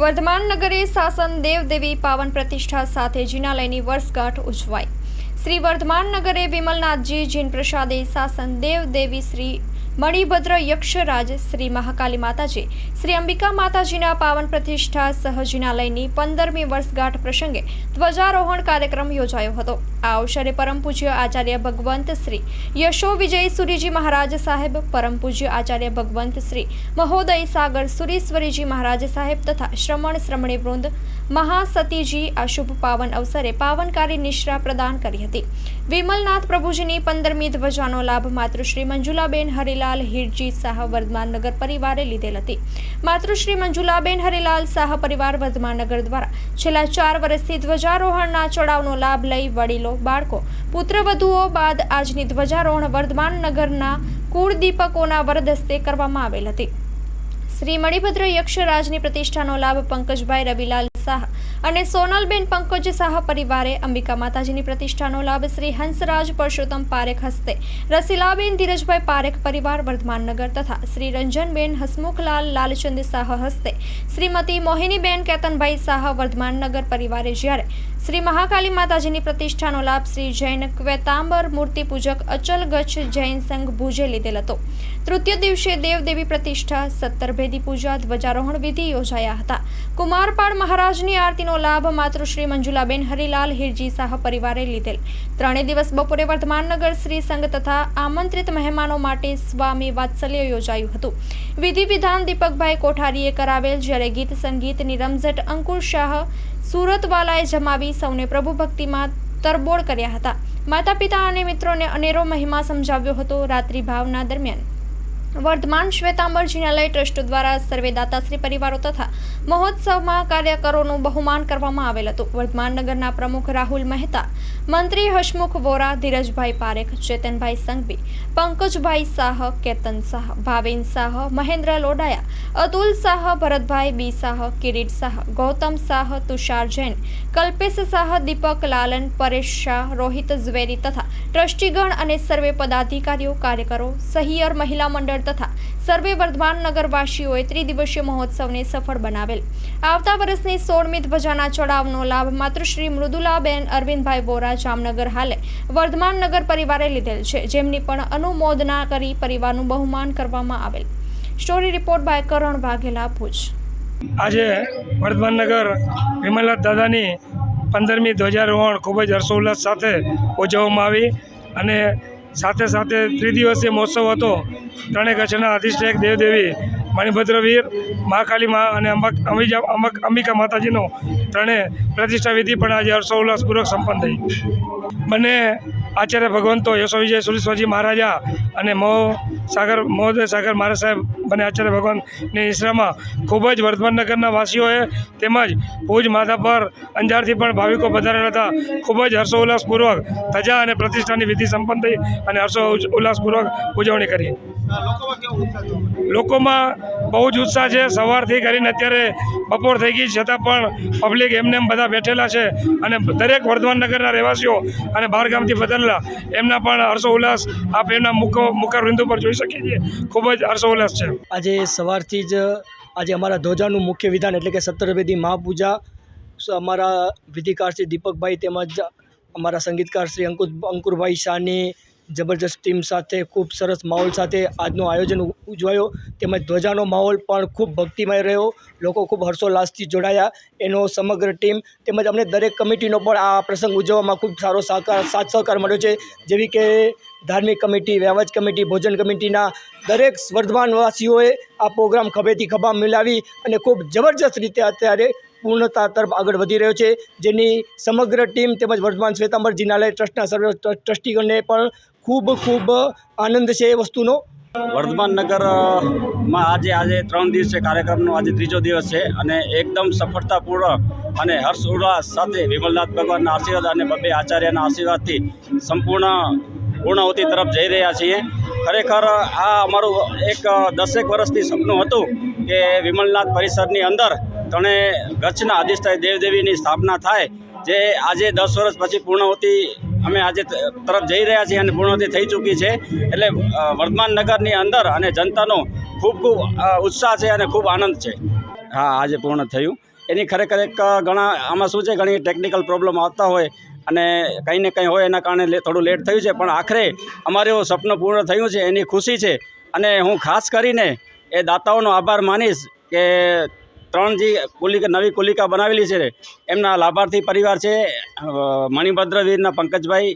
વર્ધમાન નગરે શાસન દેવદેવી પાવન પ્રતિષ્ઠા સાથે જિનાલયની વર્ષગાંઠ ઉજવાઈ. શ્રી વર્ધમાન નગરે વિમલનાથજી જીન પ્રસાદે શાસન દેવદેવી, શ્રી મણિભદ્ર યક્ષરાજ, શ્રી મહાકાલી માતાજી, શ્રી અંબિકા માતાજીના પાવન પ્રતિષ્ઠા સહ જિનાલયની પંદરમી વર્ષગાંઠ પ્રસંગે ધ્વજારોહણ કાર્યક્રમ યોજાયો હતો. આ અવસરે પરમ પૂજ્ય આચાર્ય ભગવંત શ્રી યશો વિજય સુરીજી મહારાજ સાહેબ, પરમ પૂજ્ય આચાર્ય ભગવંત શ્રી મહોદય સાગર સુરેશ્વરીજી મહારાજ સાહેબ તથા શ્રમણ શ્રમણી વૃંદ મહાસતીજી આ શુભ પાવન અવસરે પાવનકારી નિશ્રા પ્રદાન કરી હતી. વિમલનાથ પ્રભુજીની પંદરમી ધ્વજાનો લાભ માતૃશ્રી મંજુલાબેન હરિલાલ હિરજી શાહ વર્ધમાન નગર પરિવારે લીધેલ હતી. માતૃશ્રી મંજુલાબેન હરિલાલ શાહ પરિવાર વર્ધમાન દ્વારા છેલ્લા ચાર વર્ષથી ધ્વજારોહણના ચડાવનો લાભ લઈ વડીલો બાળકો. પુત્રવધુઓ બાદ આજની ધ્વજારોહણ વર્ધમાન નગરના કુળદીપકોના વરદસ્તે કરવામાં આવેલ હતી. શ્રી મણિભદ્ર યક્ષરાજની પ્રતિષ્ઠાનો લાભ પંકજભાઈ રવિલાલ શાહ અને સોનલબેન પંકજ શાહ પરિવારે અંબિકા માતાજીની પ્રતિષ્ઠાનો લાભ શ્રી હંસરાજ પરસોત્તમ પારેખ હસ્તે, રસીલાબેન ધીરજભાઈ પારેખ પરિવાર વર્ધમાનનગર તથા શ્રી રંજનબેન હસમુખલાલ લાલચંદ શાહ હસ્તે, શ્રીમતી મોહિનીબેન કેતનભાઈ શાહ વર્ધમાનનગર પરિવારે જ્યારે શ્રી મહાકાલી માતાજીની પ્રતિષ્ઠાનો લાભ શ્રી જૈન ક્વેતાંબર મૂર્તિ પૂજક અચલ ગચ્છ જૈન સંઘ ભુજે લીધેલ હતો. તૃતીય દિવસે દેવદેવી પ્રતિષ્ઠા સત્તર ભેદી પૂજા, ધ્વજારોહણ વિધિ યોજાયા હતા. કુમારપાળ મહારાજની આરતીનો લાભ માતૃશ્રી મંજુલાબેન હરિલાલ હિરજી શાહ પરિવારે લીધેલ. ત્રણેય દિવસ બપોરે વર્ધમાનનગર શ્રી સંઘ તથા આમંત્રિત મહેમાનો માટે સ્વામી વાત્સલ્ય યોજાયું હતું. વિધિ વિધાન દીપકભાઈ કોઠારીએ કરાવેલ જ્યારે ગીત સંગીતની રમઝટ અંકુર શાહ સુરતવાલાએ જમાવી સૌને પ્રભુ ભક્તિમાં તરબોળ કર્યા હતા. માતા પિતા અને મિત્રોને અનેરો મહિમા સમજાવ્યો હતો રાત્રિ ભાવના દરમિયાન. વર્ધમાન શ્વેતાંબર જિનાલય ટ્રસ્ટ દ્વારા સર્વેદાતાશ્રી પરિવારો તથા મહોત્સવમાં કાર્યકરોનું બહુમાન કરવામાં આવેલ હતું. વર્ધમાન નગરના પ્રમુખ રાહુલ મહેતા, મંત્રી હસમુખ વોરા, ધીરજભાઈ પારેખ, ચેતનભાઈ સંઘવી, પંકજભાઈ શાહ કેતન શાહ ભાવિન શાહ મહેન્દ્ર લોડાયા અતુલ શાહ ભરતભાઈ બી શાહ કિરીટ શાહ ગૌતમ શાહ તુષાર જૈન, કલ્પેશ શાહ દીપક લાલન, પરેશ શાહ, રોહિત ઝવેરી તથા ટ્રસ્ટીગણ અને સર્વે પદાધિકારીઓ, કાર્યકરો, સહિયર મહિલા મંડળ તથા સર્વે વર્ધમાન નગરવાસીઓએ ત્રિદિવસીય મહોત્સવને સફળ બનાવેલ. આવતા વર્ષની સોળમી ધ્વજાના ચડાવનો લાભ માતૃશ્રી મૃદુલાબેન અરવિંદભાઈ વોરા જામનગર હાલે વર્ધમાન નગર પરિવારે લીધેલ છે. જેમની પણ અનુમોદના કરી પરિવારનું બહુમાન કરવામાં આવેલ. Story report by Karan Vaghela, Bhuj. આજે વર્ધમાન નગર વિમલનાથ દાદાની પંદરમી ધ્વજારોહણ ખૂબ જ હર્ષોલ્લાસ સાથે ઉજવવામાં આવી અને સાથે સાથે ત્રિદિવસીય મહોત્સવ હતો. ત્રણેય કચ્છના અધિષ્ઠાયક દેવદેવી મણિભદ્રવીર મહાકાલી મા અને અંબા અંબિજા અંબક- અંબિકા માતાજીનો ત્રણેય પ્રતિષ્ઠા વિધિ પણ આજે હર્ષોલ્લાસપૂર્વક સંપન્ન થઈ. બંને આચાર્ય ભગવંતો યશો વિજય સુરેશ્વરજી મહારાજા અને મો સાગર મહોદય, સાગર મહારાજ સાહેબ બને આચાર્ય ભગવાનની નિશ્રામાં ખૂબ જ વર્ધમાનનગરના વાસીઓએ તેમજ ભુજ, માધાપર, અંજારથી પણ ભાવિકો પધારેલા હતા. ખૂબ જ હર્ષોલ્લાસપૂર્વક ધજા અને પ્રતિષ્ઠાની વિધિ સંપન્ન થઈ અને હર્ષો ઉલ્લાસપૂર્વક ઉજવણી કરી. લોકોમાં બહુ જ ઉત્સાહ છે. સવારથી કરીને અત્યારે બપોર થઈ ગઈ છતાં પણ પબ્લિક એમને એમ બધા બેઠેલા છે અને દરેક વર્ધમાન નગરના રહેવાસીઓ અને બહાર ગામથી બદલેલા એમના પણ હર્ષો ઉલ્લાસ આપ એમના મુખ મુખર બિંદુ પર જોઈ શકીએ છીએ. ખૂબ જ હર્ષો ઉલ્લાસ છે. આજે સવારથી જ આજે અમારા ધ્વજાનું મુખ્ય વિધાન એટલે કે સત્તરવેદી મહાપૂજા અમારા વિધિકાર શ્રી દીપકભાઈ તેમજ અમારા સંગીતકાર શ્રી અંકુર અંકુરભાઈ શાહની જબરજસ્ત ટીમ સાથે, ખૂબ સરસ માહોલ સાથે આજનું આયોજન ઉજવાયો. તેમજ ધ્વજાનો માહોલ પણ ખૂબ ભક્તિમય રહ્યો. લોકો ખૂબ હર્ષોલ્લાસથી જોડાયા. એનો સમગ્ર ટીમ તેમજ અમને દરેક કમિટીનો પણ આ પ્રસંગ ઉજવવામાં ખૂબ સારો સહકાર સાથ સહકાર મળ્યો છે. જેવી કે ધાર્મિક કમિટી વ્યવજ કમિટી, ભોજન કમિટીના દરેક વર્ધમાનવાસીઓએ આ પ્રોગ્રામ ખભેથી ખભા મિલાવી અને ખૂબ જબરજસ્ત રીતે અત્યારે પૂર્ણતા તરફ આગળ વધી રહ્યો છે. જેની સમગ્ર ટીમ તેમજ વર્ધમાન શ્વેતાંબર જિનાલય ટ્રસ્ટના સર્વ, ટ્ર- ટ્રસ્ટીગણને પણ ખૂબ ખૂબ આનંદ છે એ વસ્તુનો. વર્ધમાન નગરમાં આજે આજે ત્રણ દિવસે કાર્યક્રમનો. આજે ત્રીજો દિવસ છે અને એકદમ સફળતાપૂર્ણ અને હર્ષ ઉલ્લાસ સાથે વિમલનાથ ભગવાનના આશીર્વાદ અને બબ્બે આચાર્યના આશીર્વાદથી સંપૂર્ણ પૂર્ણાહુતિ તરફ જઈ રહ્યા છીએ. ખરેખર આ અમારું એક દસેક વર્ષથી સપનું હતું કે વિમલનાથ પરિસરની અંદર ત્રણે કચ્છના અધિષ્ઠાય દેવદેવીની સ્થાપના થાય, જે આજે દસ વર્ષ પછી પૂર્ણાહુતિ અમે આજે તરફ જઈ રહ્યા છીએ અને પૂર્ણાહુતિ થઈ ચૂકી છે. એટલે વર્ધમાન નગરની અંદર અને જનતાનો ખૂબ ખૂબ ઉત્સાહ છે અને ખૂબ આનંદ છે. હા, આજે પૂર્ણ થયું. એની ખરેખર એક ઘણા, આમાં શું છે, ઘણી ટેકનિકલ પ્રોબ્લેમ આવતા હોય અને કંઈ ને કંઈ હોય એના કારણે થોડું લેટ થયું છે. પણ આખરે અમારું સપનું પૂર્ણ થયું છે, એની ખુશી છે. અને હું ખાસ કરીને એ દાતાઓનો આભાર માનીશ કે ત્રણ જે કુલિકા, નવી કુલિકા બનાવેલી છે એમના લાભાર્થી પરિવાર છે મણિભદ્રવીરના મણિભદ્ર વીરના પંકજભાઈ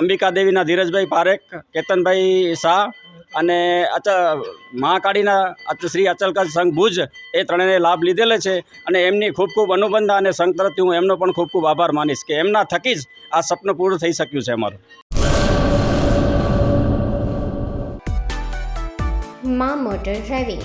અંબિકા દેવીના ધીરજભાઈ પારેખ, કેતનભાઈ શાહ અને અચ, મહાકાળીના શ્રી અચલકર સંઘ ભુજ એ ત્રણેય લાભ લીધેલો છે અને એમની ખૂબ ખૂબ અનુબંધ અને સંઘ તરફથી હું એમનો પણ ખૂબ ખૂબ આભાર માનીશ કે એમના થકી જ આ સપનું પૂરું થઈ શક્યું છે અમારું. મા motor driving